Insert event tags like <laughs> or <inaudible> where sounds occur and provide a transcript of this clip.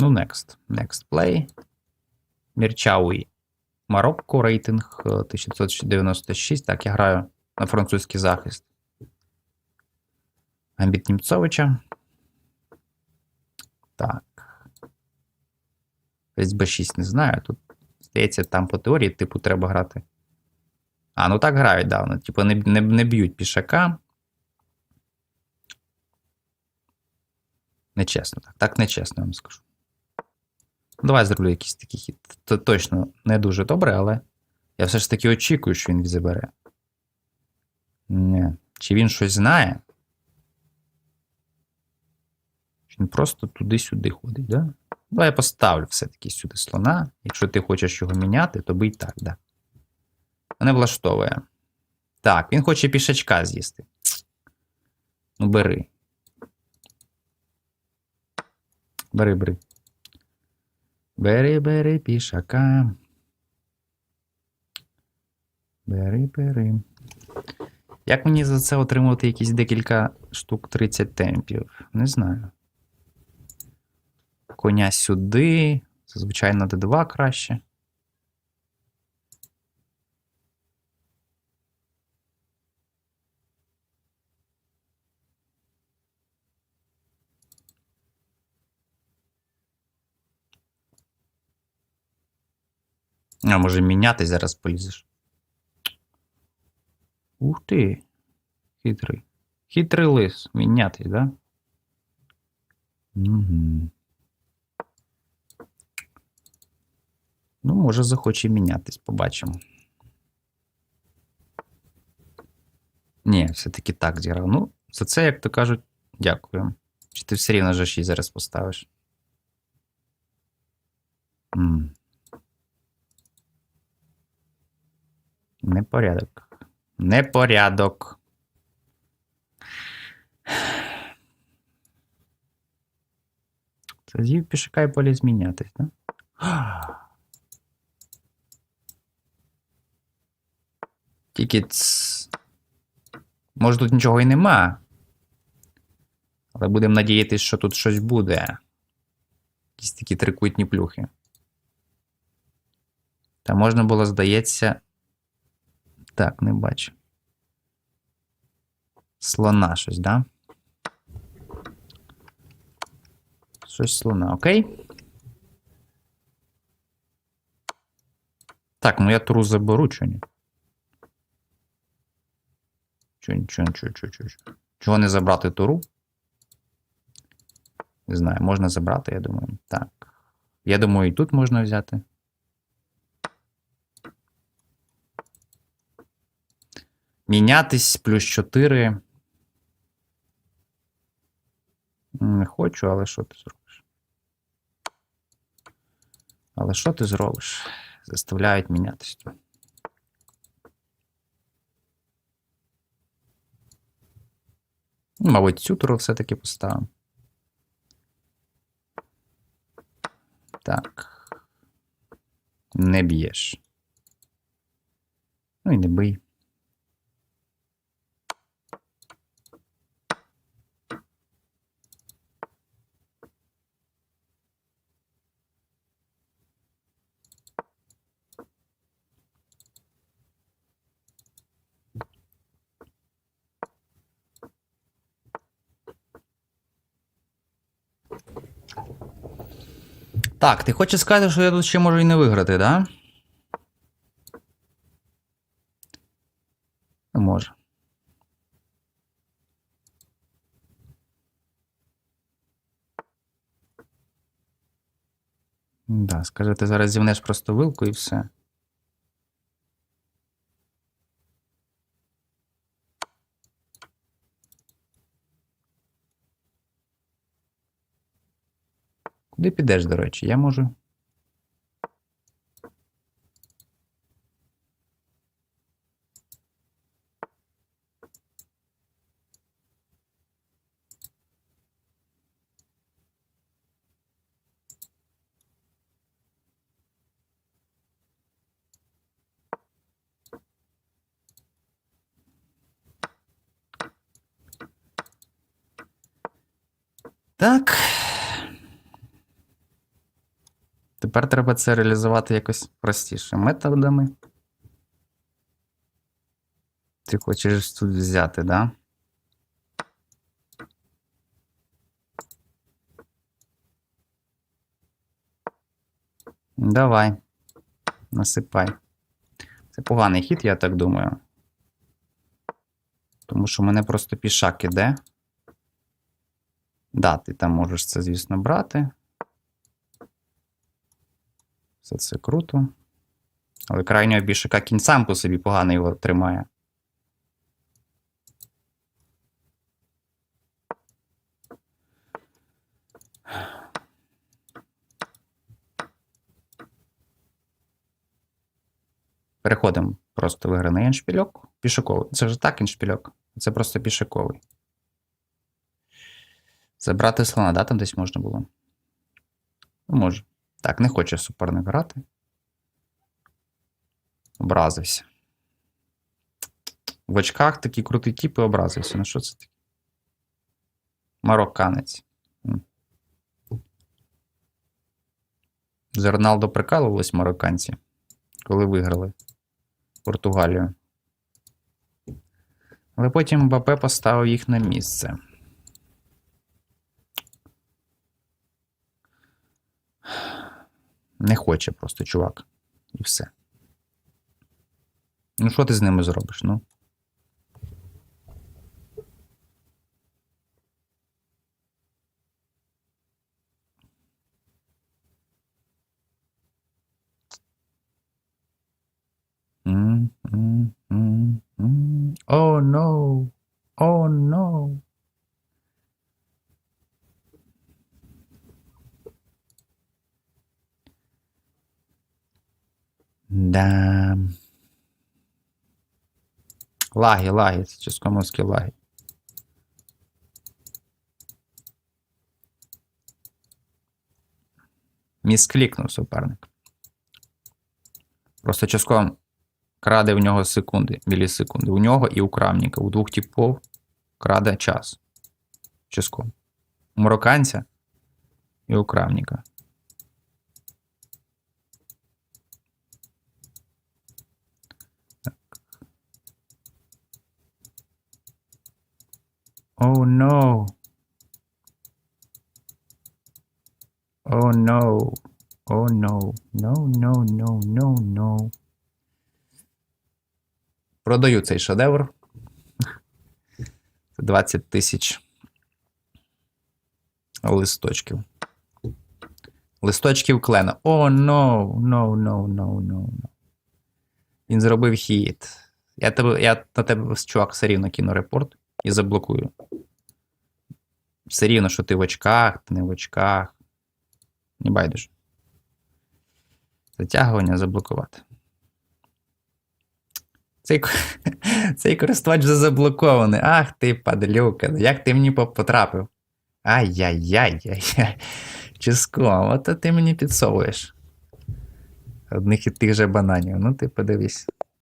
Ну, next. Next play. Мірчауї. Марокко, рейтинг е, 1996. Так, я граю на французький захист. Амбіт Німцовича. Так. Десь B6 не знаю. Тут, здається, там по теорії, типу, треба грати. А, ну так грають, да. Вони, типу, не, не, не б'ють пішака. Нечесно, так. Так нечесно, я вам скажу. Давай зроблю якийсь такий хід. Це точно не дуже добре, але я все ж таки очікую, що він забере. Ні. Чи він щось знає? Він просто туди-сюди ходить, да? Давай я поставлю все-таки сюди слона. Якщо ти хочеш його міняти, то бий так, да. Мене влаштовує. Так, він хоче пішачка з'їсти. Ну, бери. Бери, бери. Бери, бери пішака. Бери, бери. Як мені за це отримувати якісь декілька штук 30 темпів? Не знаю. Коня сюди. Зазвичай на D2 краще. А може міняти зараз полізеш. Ух ти. Хитрий. Хитрий лис. Мінятись, да? Угу. Ну, може, захоче мінятись, побачимо. Ні, все-таки так зіграв. Ну, за це, як то кажуть, дякую. Чи ти все рівно G6 зараз поставиш? М. Непорядок. Непорядок. Це з'їв пішака і поліз змінятись, да? Тільки ц... Може тут нічого і нема. Але будемо надіятися, що тут щось буде. Якісь такі трикутні плюхи. Та можна було, здається. Так, не бачу. Слона щось, да? Щось слона, окей? Так, ну я туру заберу, чого ні? Чого, чого, чого, чого, чого? Чого не забрати туру? Не знаю, можна забрати, я думаю. Так. Я думаю, і тут можна взяти. Мінятись плюс 4. Не хочу, але що ти зробиш? Але що ти зробиш? Заставляють мінятись. Ну, Мабуть, цю туру все-таки поставимо. Так. Не б'єш. Ну і не бий. Так, ти хочеш сказати, що я тут ще можу і не виграти, да? Ну, Може. Да, скажи, ти зараз зівнеш просто вилку і все. Куди підеш, до речі? Я можу. Так. Тепер треба це реалізувати якось простіше методами. Ти хочеш тут взяти, да? Давай. Насипай. Це поганий хід, я так думаю. Тому що в мене просто пішак іде. Да, ти там можеш це, звісно, брати. Все це круто. Але крайнього бішака кінь сам по собі погано його тримає. Переходимо просто виграний іншпільок. Пішаковий. Це ж так іншпільок. Це просто пішаковий. Забрати слона, да, там десь можна було? Ну, може. Так, не хоче суперник грати. Образився. В очках такі круті тіпи образився. Ну що це таке? Марокканець. М. З Роналдо прикалувались марокканці, коли виграли Португалію. Але потім Мбапе поставив їх на місце. Не хоче просто чувак. І все. Ну, що ти з ними зробиш? Ну? М, м, м, м. Oh no. Oh no. Да. Лаги, лаги, це ческомовські лаги. Місклікнув суперник. Просто частком краде в нього секунди, мілісекунди. У нього і у крамника. У двох типов краде час. Частком. У марокканця і у крамника. Oh no. Oh no. Oh no. No, no, no, no, no. Продаю цей шедевр. 20 тисяч листочків. Листочків клена. О, no, no, no, no, no, no. Він зробив хід. Я, тебе, я на тебе, чувак, все рівно кину репорт і заблокую. Все рівно, що ти в очках, ти не в очках. Не байдуже. Затягування заблокувати. Цей, <laughs> цей користувач вже заблокований. Ах ти, падлюка, як ти мені потрапив? Ай-яй-яй-яй-яй. Чиско, от ти мені підсовуєш. Одних і тих же бананів. Ну, ти подивись.